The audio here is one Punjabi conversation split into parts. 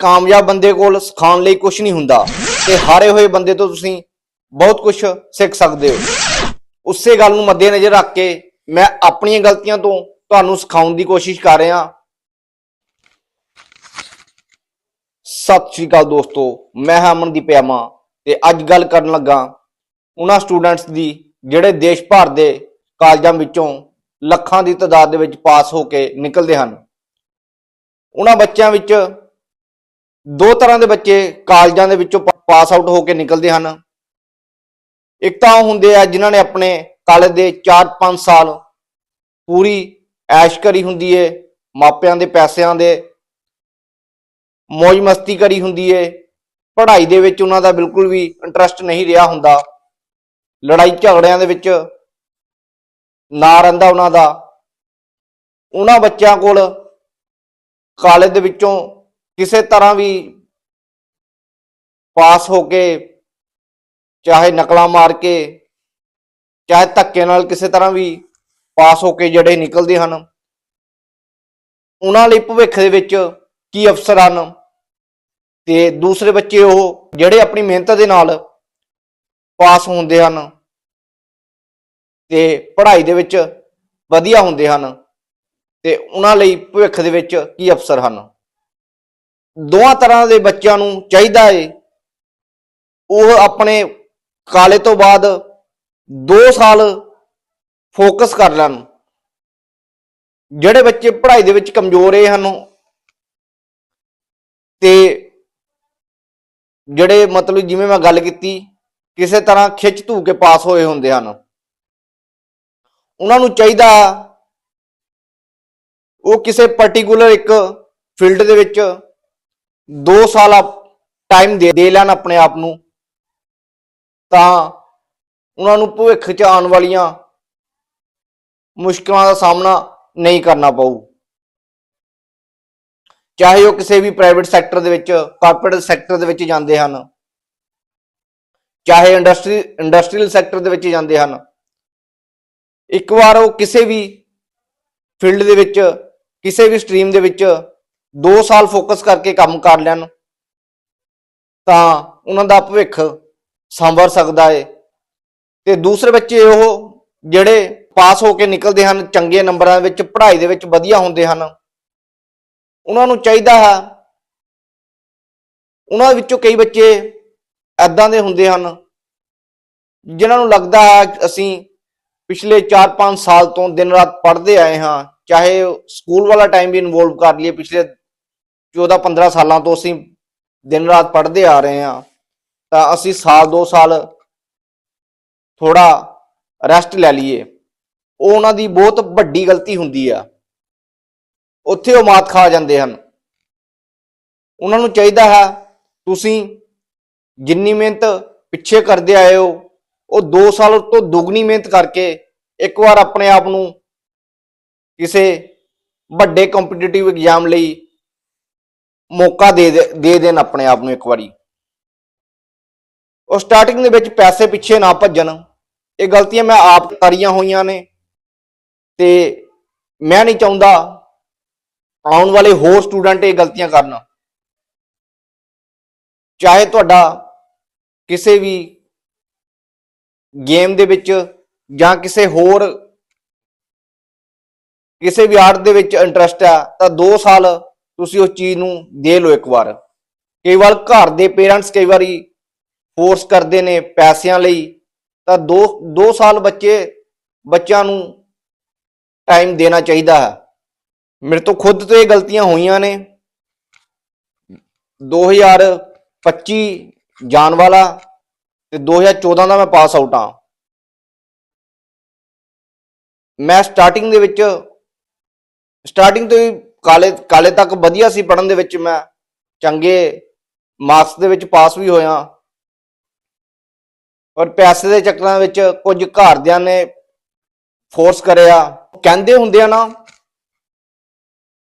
ਕਾਮਯਾਬ ਬੰਦੇ ਕੋਲ ਸਿਖਾਉਣ ਲਈ ਕੁਝ ਨਹੀਂ ਹੁੰਦਾ ਤੇ ਹਾਰੇ ਹੋਏ ਬੰਦੇ ਤੋਂ ਤੁਸੀਂ ਬਹੁਤ ਕੁਝ ਸਿੱਖ ਸਕਦੇ ਹੋ। ਉਸੇ ਗੱਲ ਨੂੰ ਮੱਦੇਨਜ਼ਰ ਰੱਖ ਕੇ ਮੈਂ ਆਪਣੀਆਂ ਗਲਤੀਆਂ ਤੋਂ ਤੁਹਾਨੂੰ ਸਿਖਾਉਣ ਦੀ ਕੋਸ਼ਿਸ਼ ਕਰ ਰਿਹਾ। ਸਤਿ ਸ਼੍ਰੀ ਅਕਾਲ ਦੋਸਤੋ, ਮੈਂ ਹਾਂ ਅਮਨਦੀਪ ਆਮਾ ਤੇ ਅੱਜ ਗੱਲ ਕਰਨ ਲੱਗਾ ਉਹਨਾਂ ਸਟੂਡੈਂਟਸ ਦੀ ਜਿਹੜੇ ਦੇਸ਼ ਭਰ ਦੇ ਕਾਲਜਾਂ ਵਿੱਚੋਂ ਲੱਖਾਂ ਦੀ ਤਾਦਾਦ ਦੇ ਵਿੱਚ ਪਾਸ ਹੋ ਕੇ ਨਿਕਲਦੇ ਹਨ। ਉਹਨਾਂ ਬੱਚਿਆਂ ਵਿੱਚ ਦੋ ਤਰ੍ਹਾਂ ਦੇ ਬੱਚੇ ਕਾਲਜਾਂ ਦੇ ਵਿੱਚੋਂ ਪਾਸ ਆਊਟ ਹੋ ਕੇ ਨਿਕਲਦੇ ਹਨ। ਇੱਕ ਤਾਂ ਉਹ ਹੁੰਦੇ ਆ ਜਿਨ੍ਹਾਂ ਨੇ ਆਪਣੇ ਕਾਲਜ ਦੇ 4-5 ਸਾਲ ਪੂਰੀ ਐਸ਼ ਕਰੀ ਹੁੰਦੀ ਏ, ਮਾਪਿਆਂ ਦੇ ਪੈਸਿਆਂ ਦੇ ਮौज ਮਸਤੀ ਕਰੀ ਹੁੰਦੀ ਏ, ਪੜ੍ਹਾਈ ਦੇ ਵਿੱਚ ਉਹਨਾਂ ਦਾ ਬਿਲਕੁਲ ਵੀ ਇੰਟਰਸਟ ਨਹੀਂ ਰਿਹਾ ਹੁੰਦਾ। ਲੜਾਈ ਝਗੜਿਆਂ ਦੇ ਵਿੱਚ ਨਾ ਰਹਿੰਦਾ ਉਹਨਾਂ ਦਾ। ਉਹਨਾਂ ਬੱਚਿਆਂ ਕੋਲ ਕਾਲਜ ਦੇ ਵਿੱਚੋਂ ਕਿਸੇ ਤਰ੍ਹਾਂ ਵੀ ਪਾਸ ਹੋ ਕੇ, ਚਾਹੇ ਨਕਲਾਂ ਮਾਰ ਕੇ, ਚਾਹੇ ਧੱਕੇ ਨਾਲ ਕਿਸੇ ਤਰ੍ਹਾਂ ਵੀ ਪਾਸ ਹੋ ਕੇ ਜਿਹੜੇ ਨਿਕਲਦੇ ਹਨ, ਉਹਨਾਂ ਲਈ ਭਵਿੱਖ ਦੇ ਵਿੱਚ ਕੀ ਅਫਸਰ ਹਨ? ਤੇ ਦੂਸਰੇ ਬੱਚੇ ਉਹ ਜਿਹੜੇ ਆਪਣੀ ਮਿਹਨਤ ਦੇ ਨਾਲ ਪਾਸ ਹੁੰਦੇ ਹਨ ਤੇ ਪੜ੍ਹਾਈ ਦੇ ਵਿੱਚ ਵਧੀਆ ਹੁੰਦੇ ਹਨ, ਤੇ ਉਹਨਾਂ ਲਈ ਭਵਿੱਖ ਦੇ ਵਿੱਚ ਕੀ ਅਫਸਰ ਹਨ? ਦੋਹਾਂ ਤਰ੍ਹਾਂ ਦੇ ਬੱਚਿਆਂ ਨੂੰ ਚਾਹੀਦਾ ਏ। ਉਹ ਆਪਣੇ ਕਾਲੇ ਤੋਂ ਬਾਅਦ 2 ਸਾਲ ਫੋਕਸ ਕਰ ਲੈਣ। ਜਿਹੜੇ ਬੱਚੇ ਪੜ੍ਹਾਈ ਦੇ ਵਿੱਚ ਕਮਜ਼ੋਰ ਏ ਹਨ ਤੇ ਜਿਹੜੇ ਮਤਲਬ ਜਿਵੇਂ ਮੈਂ ਗੱਲ ਕੀਤੀ, ਕਿਸੇ ਤਰ੍ਹਾਂ ਖਿੱਚ ਧੂ ਕੇ ਪਾਸ ਹੋਏ ਹੁੰਦੇ ਹਨ। ਉਹਨਾਂ ਨੂੰ ਚਾਹੀਦਾ ਉਹ ਕਿਸੇ ਪਾਰਟਿਕੂਲਰ ਇੱਕ ਫੀਲਡ ਦੇ ਵਿੱਚ 2 ਸਾਲ ਟਾਈਮ ਦੇ ਦੇ ਲੈਣ ਆਪਣੇ ਆਪ ਨੂੰ, ਤਾਂ ਉਹਨਾਂ ਨੂੰ ਭਵਿੱਖ 'ਚ ਆਉਣ ਵਾਲੀਆਂ ਮੁਸ਼ਕਲਾਂ ਦਾ ਸਾਹਮਣਾ ਨਹੀਂ ਕਰਨਾ ਪਊ। ਚਾਹੇ ਉਹ ਕਿਸੇ ਵੀ ਪ੍ਰਾਈਵੇਟ ਸੈਕਟਰ ਦੇ ਵਿੱਚ ਕਾਰਪੋਰੇਟ ਸੈਕਟਰ ਦੇ ਵਿੱਚ ਜਾਂਦੇ ਹਨ, ਚਾਹੇ ਇੰਡਸਟਰੀ ਇੰਡਸਟਰੀਅਲ ਸੈਕਟਰ ਦੇ ਵਿੱਚ ਜਾਂਦੇ ਹਨ। ਇੱਕ ਵਾਰ ਉਹ ਕਿਸੇ ਵੀ ਫੀਲਡ ਦੇ ਵਿੱਚ, ਕਿਸੇ ਵੀ ਸਟਰੀਮ ਦੇ ਵਿੱਚ 2 ਸਾਲ ਫੋਕਸ ਕਰਕੇ ਕੰਮ ਕਰ ਲੈਣ ਤਾਂ ਉਹਨਾਂ ਦਾ ਭਵਿੱਖ ਸੰਵਰ ਸਕਦਾ ਹੈ ਤੇ ਦੂਸਰੇ ਬੱਚੇ ਉਹ ਜਿਹੜੇ ਪਾਸ ਹੋ ਕੇ ਨਿਕਲਦੇ ਹਨ, ਚੰਗੇ ਨੰਬਰਾਂ ਵਿੱਚ, ਪੜ੍ਹਾਈ ਦੇ ਵਿੱਚ ਵਧੀਆ ਹੁੰਦੇ ਹਨ, ਉਹਨਾਂ ਨੂੰ ਚਾਹੀਦਾ ਹੈ, ਉਹਨਾਂ ਵਿੱਚੋਂ ਕਈ ਬੱਚੇ ਐਦਾਂ ਦੇ ਹੁੰਦੇ ਹਨ, ਜਿਨ੍ਹਾਂ ਨੂੰ ਲੱਗਦਾ ਹੈ ਅਸੀਂ ਪਿਛਲੇ 4-5 ਸਾਲ ਤੋਂ ਦਿਨ ਰਾਤ ਪੜ੍ਹਦੇ ਆਏ ਹਾਂ, ਚਾਹੇ ਸਕੂਲ ਵਾਲਾ ਟਾਈਮ ਵੀ ਇਨਵੋਲਵ ਕਰ ਲਈਏ, ਪਿਛਲੇ 14-15 ਸਾਲਾਂ ਤੋਂ ਅਸੀਂ ਦਿਨ ਰਾਤ ਪੜ੍ਹਦੇ ਆ ਰਹੇ ਹਾਂ, ਤਾਂ ਅਸੀਂ ਸਾਲ 2 ਸਾਲ ਥੋੜਾ ਰੈਸਟ ਲੈ ਲਈਏ। ਉਹ ਉਹਨਾਂ ਦੀ ਬਹੁਤ ਵੱਡੀ ਗਲਤੀ ਹੁੰਦੀ ਆ। ਉੱਥੇ ਉਹ ਮਾਤ ਖਾ ਜਾਂਦੇ ਹਨ। ਉਹਨਾਂ ਨੂੰ ਚਾਹੀਦਾ ਹੈ, ਤੁਸੀਂ ਜਿੰਨੀ ਮਿਹਨਤ ਪਿੱਛੇ ਕਰਦੇ ਆਏ ਹੋ, ਉਹ 2 ਸਾਲ ਤੋਂ ਦੁੱਗਣੀ ਮਿਹਨਤ ਕਰਕੇ ਇੱਕ ਵਾਰ ਆਪਣੇ ਆਪ ਨੂੰ ਕਿਸੇ ਵੱਡੇ ਕੰਪੀਟੀਟਿਵ ਐਗਜ਼ਾਮ ਲਈ ਮੌਕਾ ਦੇ ਦੇ ਦੇਣ ਆਪਣੇ ਆਪ ਨੂੰ ਇੱਕ ਵਾਰੀ। ਉਹ ਸਟਾਰਟਿੰਗ ਦੇ ਵਿੱਚ ਪੈਸੇ ਪਿੱਛੇ ਨਾ ਭੱਜਣ। ਇਹ ਗਲਤੀਆਂ ਮੈਂ ਆਪ ਕਰੀਆਂ ਹੋਈਆਂ ਨੇ। ਤੇ ਮੈਂ ਨਹੀਂ ਚਾਹੁੰਦਾ ਆਉਣ ਵਾਲੇ ਹੋਰ ਸਟੂਡੈਂਟ ਇਹ ਗਲਤੀਆਂ ਕਰਨ। ਚਾਹੇ ਤੁਹਾਡਾ ਕਿਸੇ ਵੀ ਗੇਮ ਦੇ ਵਿੱਚ ਜਾਂ ਕਿਸੇ ਹੋਰ, ਕਿਸੇ ਵੀ ਆਰਟ ਦੇ ਵਿੱਚ ਇੰਟਰਸਟ ਆ, ਤਾਂ 2 ਸਾਲ ਤੁਸੀਂ ਉਸ ਚੀਜ਼ ਨੂੰ ਦੇ ਲਓ ਇੱਕ ਵਾਰ। ਕਈ ਵਾਰ ਘਰ ਦੇ ਪੇਰੈਂਟਸ ਕਈ ਵਾਰੀ ਫੋਰਸ ਕਰਦੇ ਨੇ ਪੈਸਿਆਂ ਲਈ। ਤਾਂ 2 2 ਸਾਲ ਬੱਚੇ, ਬੱਚਿਆਂ ਨੂੰ ਟਾਈਮ ਦੇਣਾ ਚਾਹੀਦਾ ਹੈ। ਮੇਰੇ ਤੋਂ ਖੁਦ ਤੋਂ ਇਹ ਗਲਤੀਆਂ ਹੋਈਆਂ ਨੇ। 2025 ਜਾਣ ਵਾਲਾ ਤੇ 2014 ਦਾ ਮੈਂ ਪਾਸ ਆਊਟ ਆ ਮੈਂ ਸਟਾਰਟਿੰਗ ਦੇ ਵਿੱਚ ਸਟਾਰਟਿੰਗ ਤੋਂ ਹੀ ਕਾਲੇ ਕਾਲੇ ਤੱਕ ਵਧੀਆ ਸੀ ਪੜਨ ਦੇ ਵਿੱਚ ਮੈਂ। ਚੰਗੇ ਮਾਰਕਸ ਦੇ ਵਿੱਚ ਪਾਸ ਵੀ ਹੋਇਆ। ਔਰ ਪੈਸੇ ਦੇ ਚੱਕਰਾਂ ਵਿੱਚ ਕੁਝ ਘਰਦਿਆਂ ਨੇ ਫੋਰਸ ਕਰਿਆ। ਕਹਿੰਦੇ ਹੁੰਦੇ ਆ ਨਾ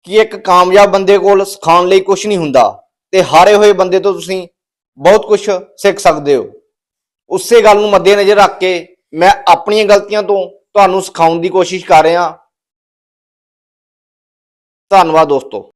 ਕਿ ਇੱਕ ਕਾਮਯਾਬ ਬੰਦੇ ਕੋਲ ਸਿਖਾਉਣ ਲਈ ਕੁਝ ਨਹੀਂ ਹੁੰਦਾ ਤੇ ਹਾਰੇ ਹੋਏ ਬੰਦੇ ਤੋਂ ਤੁਸੀਂ ਬਹੁਤ ਕੁਝ ਸਿੱਖ ਸਕਦੇ ਹੋ। ਉਸੇ ਗੱਲ ਨੂੰ ਮੱਦੇਨਜ਼ਰ ਰੱਖ ਕੇ ਮੈਂ ਆਪਣੀਆਂ ਗਲਤੀਆਂ ਤੋਂ ਤੁਹਾਨੂੰ ਸਿਖਾਉਣ ਦੀ ਕੋਸ਼ਿਸ਼ ਕਰ ਰਿਹਾ। ਧੰਨਵਾਦ ਦੋਸਤੋ।